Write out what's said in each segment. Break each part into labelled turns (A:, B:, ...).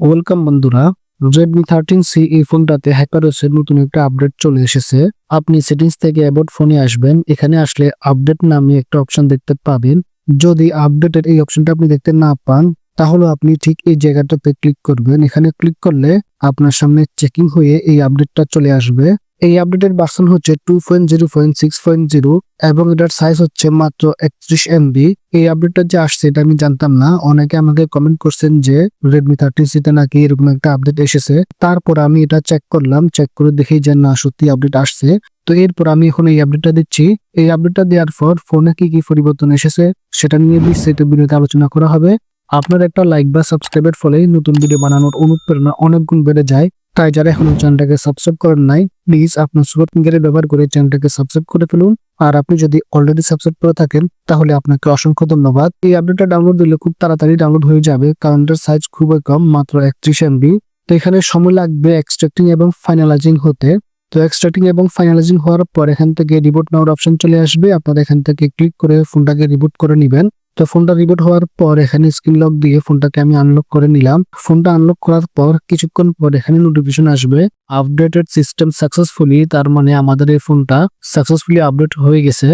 A: Welcome বন্ধুরা Redmi thirteen C এই ফোনটাতে হ্যাকারসের নতুন একটা আপডেট চলে এসেছে। আপনি সেটিংস থেকে অ্যাবাউট ফোনে আসবেন, এখানে আসলে আপডেট নামে একটা অপশন দেখতে পাবেন। যদি আপডেটের এই অপশনটা আপনি দেখতে না পান, তাহলে আপনি ঠিক এই জায়গাটাতে ক্লিক করবেন। এখানে ক্লিক করলে আপনার সামনে চেকিং হয়ে এই আপডেটটা চলে আসবে। এই আপডেটের ভার্সন হচ্ছে two point zero point six point zero এবং এটার সাইজ হচ্ছে মাত্র একত্রিশ এমবি এই আপডেটটা যে আসছে, এটা আমি জানতাম না। অনেকে আমাকে কমেন্ট করছেন যে রেডমি থার্টি সিতে নাকি এরকম একটা আপডেট এসেছে। তারপর আমি এটা চেক করলাম চেক করে দেখি যে না, সত্যি আপডেট আসছে। তো এরপর আমি এখন এই আপডেটটা দিচ্ছি। এই আপডেটটা দেওয়ার পর ফোনে কি কি পরিবর্তন এসেছে, সেটা নিয়ে বিস্তারিত ভিডিওতে আলোচনা করা হবে। আপনার একটা লাইক বা সাবস্ক্রাইবের ফলে নতুন ভিডিও বানানোর অনুপ্রেরণা অনেক গুণ বেড়ে যায়। তাই যারা এখনও চ্যানেলটাকে সাবস্ক্রাইব করেন নাই প্লিজ আপনার সুপার ফিঙ্গারে ব্যবহার করে চ্যানেলটাকে সাবস্ক্রাইব করে ফেলুন। আর আপনি যদি অলরেডি সাবস্ক্রাইব করে থাকেন, তাহলে আপনাকে অসংখ্য ধন্যবাদ। এই আপডেটটা ডাউনলোড দিলে খুব তাড়াতাড়ি ডাউনলোড হয়ে যাবে। কারণ এটার সাইজ খুবই কম, মাত্র একত্রিশ এমবি তো এখানে সময় লাগবে এক্সট্রাক্টিং এবং ফাইনালাইজিং হতে। তো এক্সট্রাক্টিং এবং ফাইনালাইজিং হওয়ার পর এখান থেকে রিবোট নেওয়ার অপশন চলে আসবে। আপনারা এখান থেকে ক্লিক করে ফোনটাকে রিবোট করে নেবেন। তো ফোনটা রিবোট হওয়ার পর এখানে স্ক্রিন লক দিয়ে ফোনটাকে আমি আনলক করে নিলাম। ফোনটা আনলক করার পর কিছুক্ষণ পর এখানে নোটিফিকেশন আসবে। আপডেটেড সিস্টেম সাকসেসফুলি তার মানে আমাদের এই ফোনটা সাকসেসফুলি আপডেট হয়ে গেছে।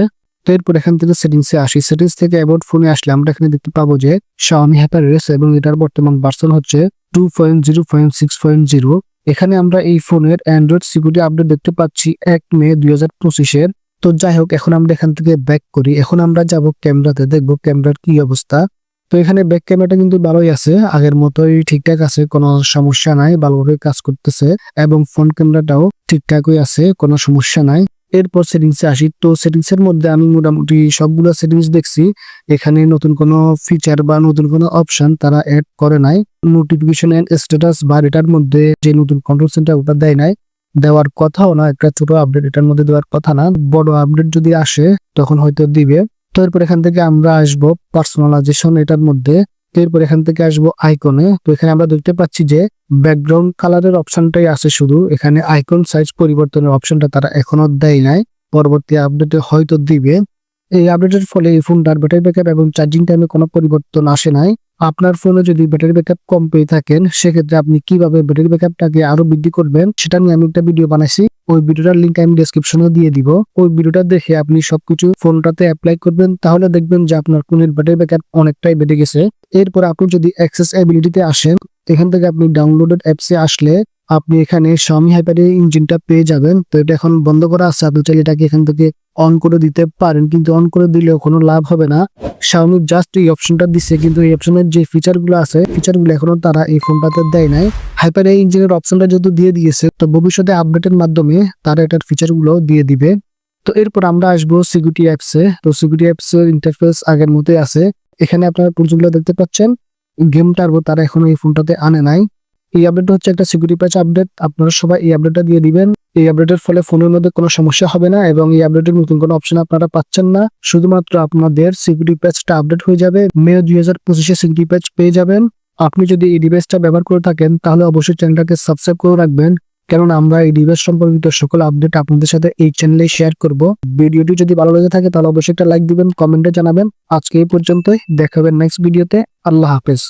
A: তো এরপর এখান থেকে সেটিংসে আসি। সেটিংস থেকে অ্যাবাউট ফোনে আসলে আমরা এখানে দেখতে পাবো যে শাওমি হ্যাপার রেস এবং এটার বর্তমান ভার্সন হচ্ছে two point zero point six point zero এখানে আমরা এই ফোনের অ্যান্ড্রয়েড সিকিউরিটি আপডেট দেখতে পাচ্ছি এক মে দুই হাজার পঁচিশের। তো যাই হোক এখন আমরা এখান থেকে ব্যাক করি। এখন আমরা যাব ক্যামেরাতে দেখব ক্যামেরার কি অবস্থা। তো এখানে ব্যাক ক্যামেরাটা কিন্তু ভালোই আছে। আগের মতোই ঠিকঠাক আছে, কোনো সমস্যা নাই ভালোভাবে কাজ করতেছে। এবং ফ্রন্ট ক্যামেরাটাও ঠিকঠাকই আছে, কোনো সমস্যা নাই। এরপর সেটিংসে আসি। তো সেটিংস এর মধ্যে আমি মোটামুটি সবগুলো সেটিংস দেখছি। এখানে নতুন কোনো ফিচার বা নতুন কোনো অপশন তারা অ্যাড করে নাই। নোটিফিকেশন এন্ড স্ট্যাটাস বা এটার মধ্যে যে নতুন কন্ট্রোল সেন্টার ওটা দেয় নাই। দেওয়ার কথাও না, একটা ছোট আপডেট এটার মধ্যে দেওয়ার কথা না, বড় আপডেট যদি আসে, তখন হয়তো দিবে। তো এরপর এখান থেকে আমরা আসব পার্সোনালাইজেশন এটার মধ্যে। এরপর এখান থেকে আসব আইকনে তো এখানে আমরা দেখতে পাচ্ছি যে ব্যাকগ্রাউন্ড কালারের অপশনটাই আছে শুধু। এখানে আইকন সাইজ পরিবর্তনের অপশনটা তারা এখনও দেয় নাই। পরবর্তী আপডেটে হয়তো দিবে। এই আপডেটের ফলে এই ফোনটার ব্যাটারি ব্যাকআপ এবং চার্জিং টাইমে কোনো পরিবর্তন আসে নাই। আপনার ফোনে যদি ব্যাটারি ব্যাকআপ কম পেয়ে থাকেন, সেক্ষেত্রে আপনি কীভাবে ব্যাটারি ব্যাকআপটাকে আরও বৃদ্ধি করবেন, সেটা নিয়ে আমি একটা ভিডিও বানাইছি। ওই ভিডিওটার লিঙ্ক আমি ডেসক্রিপশনে দিয়ে দিব। ওই ভিডিওটা দেখে আপনি সবকিছু ফোনটাতে অ্যাপ্লাই করবেন, তাহলে দেখবেন যে আপনার ফোনের ব্যাটারি ব্যাকআপ অনেকটাই বেড়ে গেছে। এরপর আপনি যদি অ্যাক্সেস অ্যাবিলিটিতে আসেন, এখান থেকে আপনি ডাউনলোডেড অ্যাপসে আসলে আপনি এখানে Xiaomi Hyper ইঞ্জিনটা পেয়ে যাবেন। তো এটা এখন বন্ধ করা আছে, আপনি চাইলে এটাকে এখান থেকে অন করে দিতে পারেন, কিন্তু অন করে দিলেও কোনো লাভ হবে না। Xiaomi জাস্ট এই অপশনটা দিচ্ছে কিন্তু এই অপশনের যে ফিচারগুলো আছে ফিচারগুলো এখনও তারা এই ফোনটাতে দেয় নাই। হাইপার এই ইঞ্জিনের অপশনটা যেহেতু দিয়ে দিয়েছে, তো ভবিষ্যতে আপডেটের মাধ্যমে তারা এটার ফিচারগুলো দিয়ে দিবে। তো এরপর আমরা আসব সিকিউরিটি অ্যাপসে তো সিকিউরিটি অ্যাপস এর ইন্টারফেস আগের মতোই আছে। এখানে আপনারা টুলসগুলো দেখতে পাচ্ছেন। গেম টার্বো তারা এখন এই ফোনটাতে আনে নাই। এই আপডেট হচ্ছে একটা সিকিউরিটি প্যাচ আপডেট আপনারা সবাই এই আপডেটটা দিয়ে দিবেন। এই আপডেটের ফলে ফোনের মধ্যে কোনো সমস্যা হবে না এবং এই আপডেটের নতুন কোনো অপশন আপনারা পাচ্ছেন না। শুধুমাত্র আপনাদের সিকিউরিটি প্যাচটা আপডেট হয়ে যাবে। মে দুই হাজার পঁচিশে সিকিউরিটি প্যাচ পেয়ে যাবেন। আপনি যদি এই ডিভাইসটা ব্যবহার করে থাকেন, তাহলে অবশ্যই চ্যানেলটাকে সাবস্ক্রাইব করে রাখবেন। কেননা আমরা এই ডিভাইস সম্পর্কিত সকল আপডেট আপনাদের সাথে এই চ্যানেলে শেয়ার করব। ভিডিওটি যদি ভালো লেগে থাকে, তাহলে অবশ্যই একটা লাইক দিবেন কমেন্টে জানাবেন। আজকে এই পর্যন্তই। দেখাবেন নেক্সট ভিডিওতে আল্লাহ হাফেজ।